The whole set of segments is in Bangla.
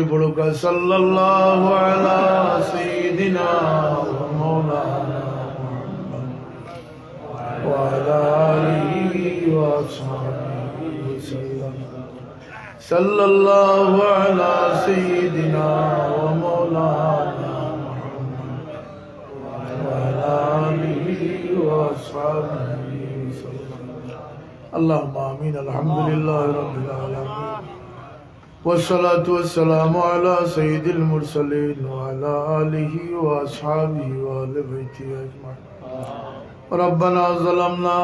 بلوك صلى الله على سيدنا ومولانا وعلى آله وأصحابه وسلم صلى الله على سيدنا ومولانا وعلى آله وأصحابه وسلم اللهم آمين الحمد لله رب العالمين والصلاة والسلام على سيد المرسلين وعلى آله وأصحابه وآل بيته أجمعين ربنا ظلمنا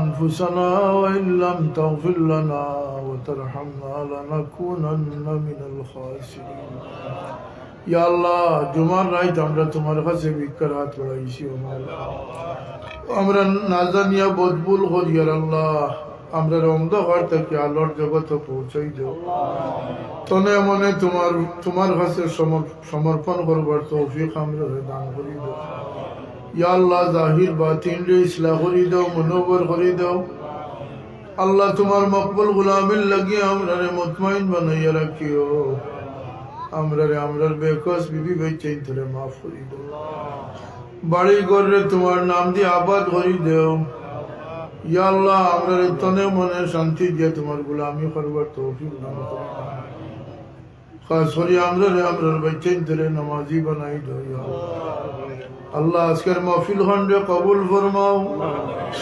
أنفسنا وإن لم تغفر لنا وترحمنا لنكونن من الخاسرين يا الله جمعة রাইত আমরা তোমার কাছে ভিক্ষার হাত বাড়াইছি ও মাওলা। আমরা না জানিয়া বদবুল করিয়ার আল্লাহ আমরা অন্ধকার থেকে আলোর জগৎ পৌঁছাই দেও তনে মনে তোমার তোমার কাছে সমর- সমর্পণ করবার তৌফিক আমরা দান করি দাও ইয়া আল্লাহ, জাহির বাতিন রে ইসলাহ করি দাও, মনোবর করি দাও। আল্লাহ, তোমার মকবুল গুলামিল লাগিয়ে আমরা রে মুতমাইন বানাইয়া রাখিও। আমরা রে আমরার বেকস বিবি বেচাইন তোরে মাফ করি দাও। বাড়ি ঘরে তোমার নাম দিয়ে আবাদ করি দেও। ইয়া আল্লাহ আমরা তনে মনে শান্তি দিয়ে তোমার গুলামি করবার তৌফিক দান খাস করি আমরা রে আমরার বেচাইন তোরে নামাজি বানাই দাও আল্লাহ। আজকের মাহফিল খন্ডে কবুল ফরমাও।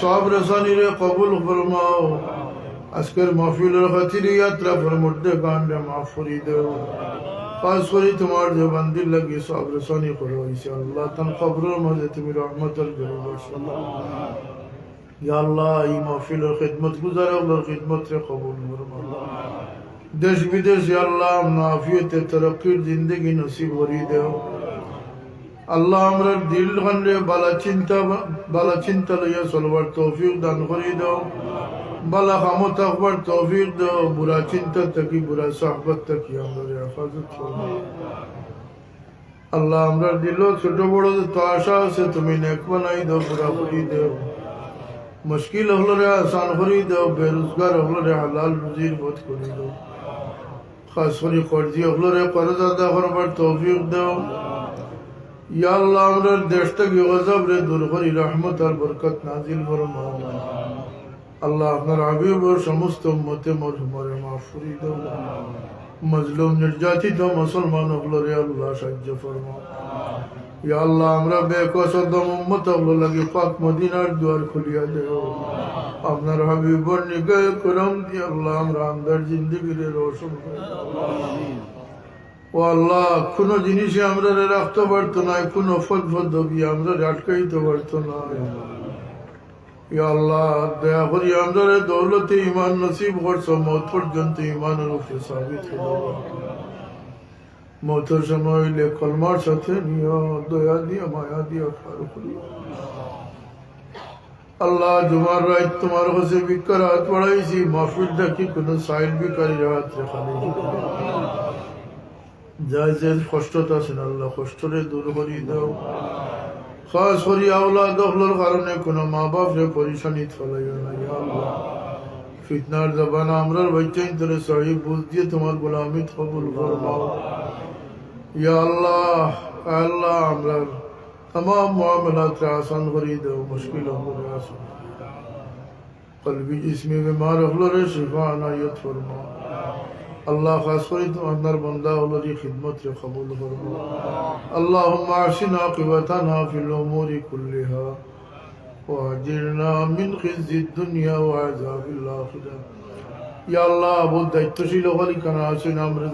সব রসানি কবুল ফরমাও। আজকের মাহফিলের খাতির ইয়াত্রা ফর মধ্যে গান্ডে মাফ করি দেও। খাস করি তোমার যে বান্দির লাগি সব রসানি করো আল্লাহ তান কবরের মাঝে তুমি রহমতের জন্য দেশ বিদেশ আল্লাহ জিন্দগি নসিব দেও। আল্লাহ আমরা দিল খন্ডে বালা চিন্তা বালা চিন্তা লইয়া চলবার তৌফিক দান করি দাও। বালা খামো থাকবার তৌফিক দাও, বুড়া চিন্তা থাকি, বুড়া সাহবত থাকি, আমরা হেফাজত আল্লাহ আমরা দিল, ছোট বড় তো আশা আছে, তুমি নেক বানাই দাও পুরা করি দাও। মুশকিল হলো রে আসান করি দাও বেরোজগার হলো রে হালাল রুজির বোধ করি দাও খাস করে কর্জি হলো রে কর্জ আদা করবার তৌফিক দাও ইয়া আল্লাহ আমরা দেশ থেকে গজব রে দূর করি রহমত আর বরকত নাজিল ফরমাও আল্লাহ আপনার হাবিব ও সমস্ত উম্মতে মরহুমরে মাফ করি দাও মজলুম নির্যাতিত মুসলমান হলো রে আল্লাহ সাহায্য ফরমাও ইয়া আল্লাহ, আমরা বেকসদম উম্মত লাগি পাক মদিনার দুয়ার খুলিয়া দেও আপনার হাবিবর নিগায় করম দিয়ে আল্লাহ, আমরা আমদার জিন্দগির রোশন। ও আল্লাহ, কোনো জিনিসে আমরা রাখতে পারতো না, কোনো ফল পদ্ধতি আমরা আটকাইতে পারতো না। ইয়া আল্লাহ, দয়া করি আমরা দৌলতে ইমান নসিব করছ মত পর্যন্ত ইমানের উপরে সাবিত হলো মতের সময় হইলে কলমার সাথে নিও, দয়া দিয়া, মায়া খার করি আল্লাহ, জুমার রাত তোমার কাছে বিকার হাত বাড়াইছি, মাহফিল দেখি কোনো সাইড বিকারী হাত রেখা নেই। যাই যে কষ্টত আছেন আল্লাহ কষ্টরে দূর করি দাও। খাস করি আওলা দখলের কারণে কোনো মা বাপ রে পরিশানি ফলাইও না ফিতনার জবানা আমরার বাচ্চাইন তোরে সহি বুঝ দিয়ে তোমার গোলামি কবুল ফরমাও। يا الله اللہ عملان تمام معاملات کا آسان غرید و مشکل امور آسان. قلبی جسمی بیمار اخلر شفا عنایت فرما. اللہ خاص فرید اندر بندہ اخلری خدمت یا قبول فرما. اللہم عشنا قبتنا فی الأمور كلها واجرنا من خزي الدنيا وعذاب الاخره ইয়াল্লাহ দায়িত্বশীল হলিখানা আছেন আমরা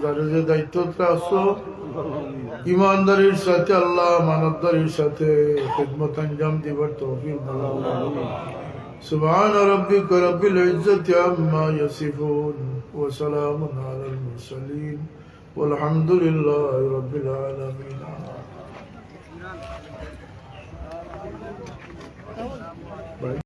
ইমানদারির সাথে আল্লাহ, মানবদারির সাথে খেদমত আঞ্জাম দিবার তহফিল سبحان ربك رب العزة عما يصفون